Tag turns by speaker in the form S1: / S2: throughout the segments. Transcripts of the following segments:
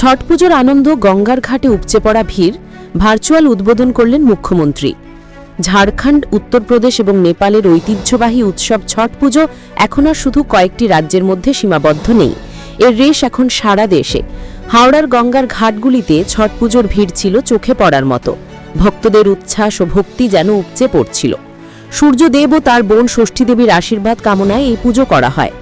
S1: ছট পুজোর আনন্দ গঙ্গার ঘাটে উপচে পড়া ভিড় ভার্চুয়াল উদ্বোধন করলেন মুখ্যমন্ত্রী। ঝাড়খণ্ড উত্তরপ্রদেশ এবং নেপালের ঐতিহ্যবাহী উৎসব ছট পুজো এখন আর শুধু কয়েকটি রাজ্যের মধ্যে সীমাবদ্ধ নেই। এর রেশ এখন সারা দেশে। হাওড়ার গঙ্গার ঘাটগুলিতে ছট পুজোর ভিড় ছিল চোখে পড়ার মতো। ভক্তদের উচ্ছ্বাস ও ভক্তি যেন উপচে পড়ছিল। সূর্যদেব ও তার বোন ষষ্ঠী দেবীর আশীর্বাদ কামনায় এই পুজো করা হয়।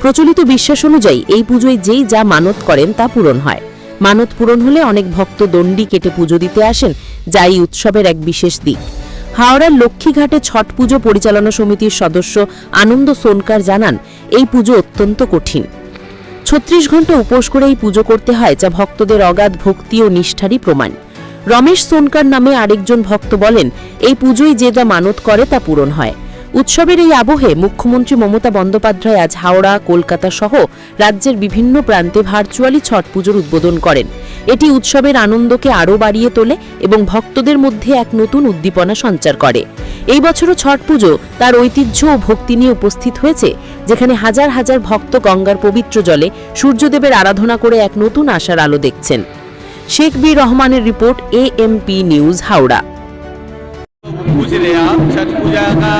S1: প্রচলিত বিশ্বাস অনুযায়ী এই পুজোয় যেই যা মানত করেন তা পূরণ হয়। মানত পূরণ হলে অনেক ভক্ত দণ্ডি কেটে পুজো দিতে আসেন যা এই উৎসবের এক বিশেষ দিক। হাওড়ার লক্ষ্মীঘাটে ছট পুজো পরিচালনা সমিতির সদস্য আনন্দ সোনকার জানান, এই পুজো অত্যন্ত কঠিন। ছত্রিশ ঘণ্টা উপোস করে এই পুজো করতে হয়, যা ভক্তদের অগাধ ভক্তি ও নিষ্ঠারই প্রমাণ। রমেশ সোনকার নামে আরেকজন ভক্ত বলেন, এই পুজোই যে যা মানত করে তা পূরণ হয়। উৎসবের এই আবহে মুখ্যমন্ত্রী মমতা বন্দ্যোপাধ্যায় আজ হাওড়া, কলকাতা সহ রাজ্যের বিভিন্ন প্রান্তে ভার্চুয়ালি ছট পুজোর উদ্বোধন করেন। এটি উৎসবের আনন্দকে আরও বাড়িয়ে তোলে এবং ভক্তদের মধ্যে এক নতুন উদ্দীপনা সঞ্চার করে। এই বছরও ছট পুজো তার ঐতিহ্য ও ভক্তি নিয়ে উপস্থিত হয়েছে, যেখানে হাজার হাজার ভক্ত গঙ্গার পবিত্র জলে সূর্যদেবের আরাধনা করে এক নতুন আশার আলো দেখছেন। শেখ বি রহমানের রিপোর্ট এএমপি নিউজ, হাওড়া।
S2: पूछ रहे हैं आप। छठ पूजा का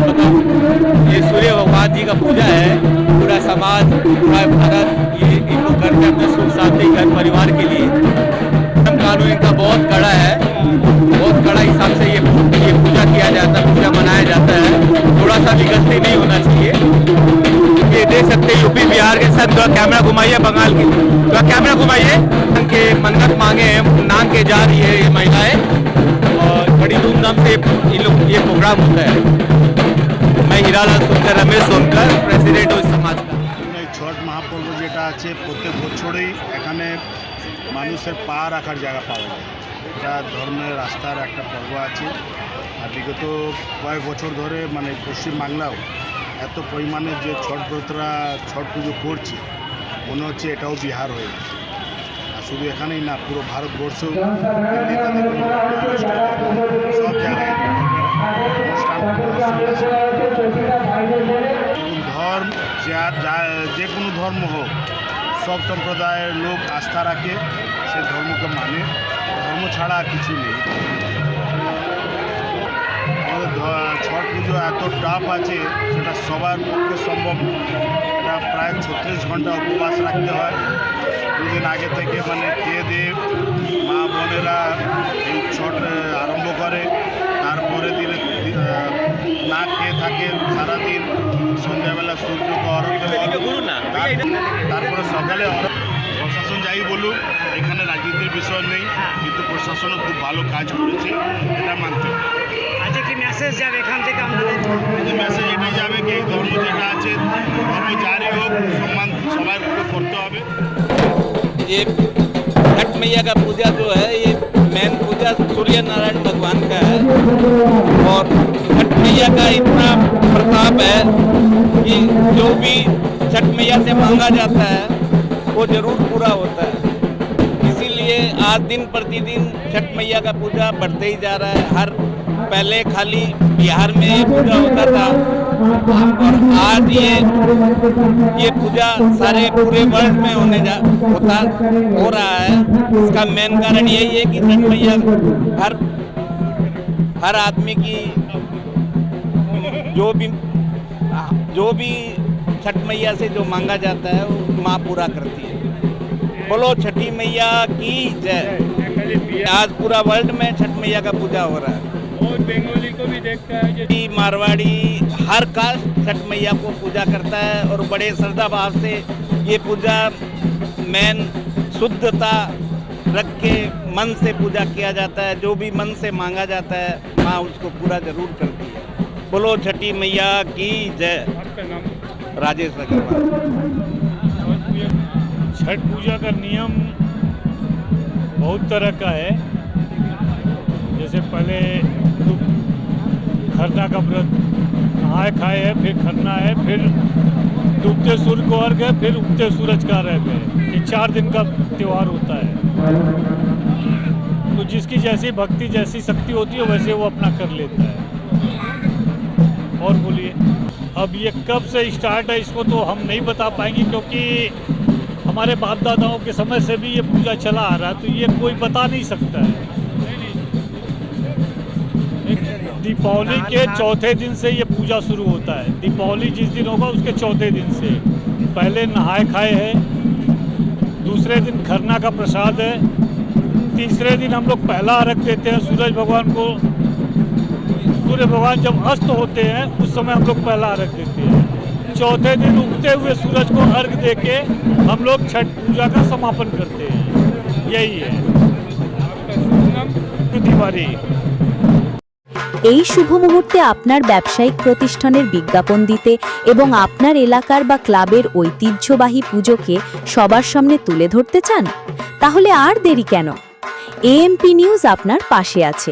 S2: मतलब ये सूर्य भगवान जी का पूजा है। पूरा समाज, पूरा भारत ये इनको करते हैं अपने सुख शांति, घर परिवार के लिए कानून इनका बहुत कड़ा है। बहुत कड़ा हिसाब से ये ये पूजा किया जाता है, पूजा मनाया जाता है। थोड़ा सा भी गलती नहीं होना चाहिए। ये देख सकते यूपी, बिहार के साथ थोड़ा कैमरा घुमाइए, बंगाल की। थोड़ा कैमरा घुमाइए। के मन्नत मांगे हैं, नांग के जा रही है ये महिलाएँ। बड़ी धूमधाम से ये लोग ये प्रोग्राम होता है मैं हीरालाल सोनकर रमेश सोनकर प्रेसिडेंट हूँ इस समाज का
S3: এই ছট মহাপর্ব যেটা আছে প্রত্যেক বছরেই এখানে মানুষের পা রাখার জায়গা পাওয়া যায় এটা ধর্মের রাস্তার একটা পর্ব আছে আর বিগত কয়েক বছর ধরে মানে পশ্চিমবাংলাও এত পরিমাণে যে ছট ব্রতরা ছট পুজো করছে মনে হচ্ছে এটাও বিহার হয়ে গেছে আর শুধু এখানেই না পুরো দেখুন, সব জায়গায় ধর্ম যা কোনো ধর্ম হোক সব সম্প্রদায়ের লোক আস্থা রাখে সে ধর্মকে মানে। ধর্ম ছাড়া কিছু নেই। আমাদের ছট পুজো এত টাফ আছে সেটা সবার পক্ষে সম্ভব নয়। প্রায় ছত্রিশ ঘণ্টা উপবাস রাখতে হয়। দুদিন আগে থেকে মানে খেয়ে দিয়ে মা বোনেরা এই ছট আরম্ভ করে। তারপরে দিনে না খেয়ে থাকে সারাদিন। সন্ধ্যাবেলা সূর্যকে অরক্ষ তারপরে সকালে অরক্ষ প্রশাসন যাই বলুক এখানে রাজনীতির বিষয় নেই কিন্তু প্রশাসনও খুব ভালো কাজ করেছে এটা মানতে হবে
S4: আজকে কি মেসেজ যাবে এখান থেকে আমাদের
S3: কিন্তু মেসেজ এটাই যাবে কি এই ধর্ম যেটা আছে ধর্ম যারই হোক সম্মান সবার করতে হবে
S2: ये छठ मैया का पूजा जो है ये मेन पूजा सूर्य नारायण भगवान का है और छठ मैया का इतना प्रताप है कि जो भी छठ मैया से मांगा जाता है वो ज़रूर पूरा होता है। इसीलिए आज दिन प्रतिदिन छठ मैया का पूजा बढ़ते ही जा रहा है। हर पहले खाली बिहार में ये पूजा होता था। और आज ये ये पूजा सारे पूरे वर्ल्ड में होने जा, होता, हो रहा है। इसका मेन कारण यही है कि छठ मैया हर हर आदमी की जो भी जो भी छठ मैया से जो मांगा जाता है वो माँ पूरा करती है। बोलो छठी मैया की जय। आज पूरा वर्ल्ड में छठ मैया का पूजा हो रहा है।
S4: और बंगाली को भी देखता है
S2: हिंदी, मारवाड़ी हर कास्ट छठ मैया को पूजा करता है और बड़े श्रद्धा भाव से ये पूजा मैन शुद्धता रख के मन से पूजा किया जाता है। जो भी मन से मांगा जाता है माँ उसको पूरा ज़रूर करती है। बोलो छठी मैया की जय।
S4: आपका नाम
S2: राजेश अग्रवाल
S4: छठ पूजा का नियम बहुत तरह का है। जैसे पहले तो खरना का व्रत नहाए खाए है फिर खरना है फिर डूबते सूर्य को अर्घ है फिर उगते सूरज का अर्घ है ये चार दिन का त्यौहार होता है। तो जिसकी जैसी भक्ति जैसी शक्ति होती है वैसे वो अपना कर लेता है। और बोलिए। अब ये कब से स्टार्ट है, इसको तो हम नहीं बता पाएँगे, क्योंकि हमारे बाप दादाओं के समय से भी ये पूजा चला आ रहा है तो ये कोई बता नहीं सकता है। दीपावली के चौथे दिन से ये पूजा शुरू होता है। दीपावली जिस दिन होगा, उसके चौथे दिन से। पहले नहाए खाए है, दूसरे दिन खरना का प्रसाद है, तीसरे दिन हम लोग पहला अर्घ देते हैं सूरज भगवान को। सूर्य भगवान जब अस्त होते हैं उस समय हम लोग पहला अर्घ देते हैं चौथे दिन उगते हुए सूरज को अर्घ देके हम लोग छठ पूजा का समापन करते हैं यही है तिवारी
S5: এই শুভ মুহূর্তে আপনার ব্যবসায়িক প্রতিষ্ঠানের বিজ্ঞাপন দিতে এবং আপনার এলাকার বা ক্লাবের ঐতিহ্যবাহী পুজোকে সবার সামনে তুলে ধরতে চান তাহলে আর দেরি কেন এএমপি নিউজ আপনার পাশে আছে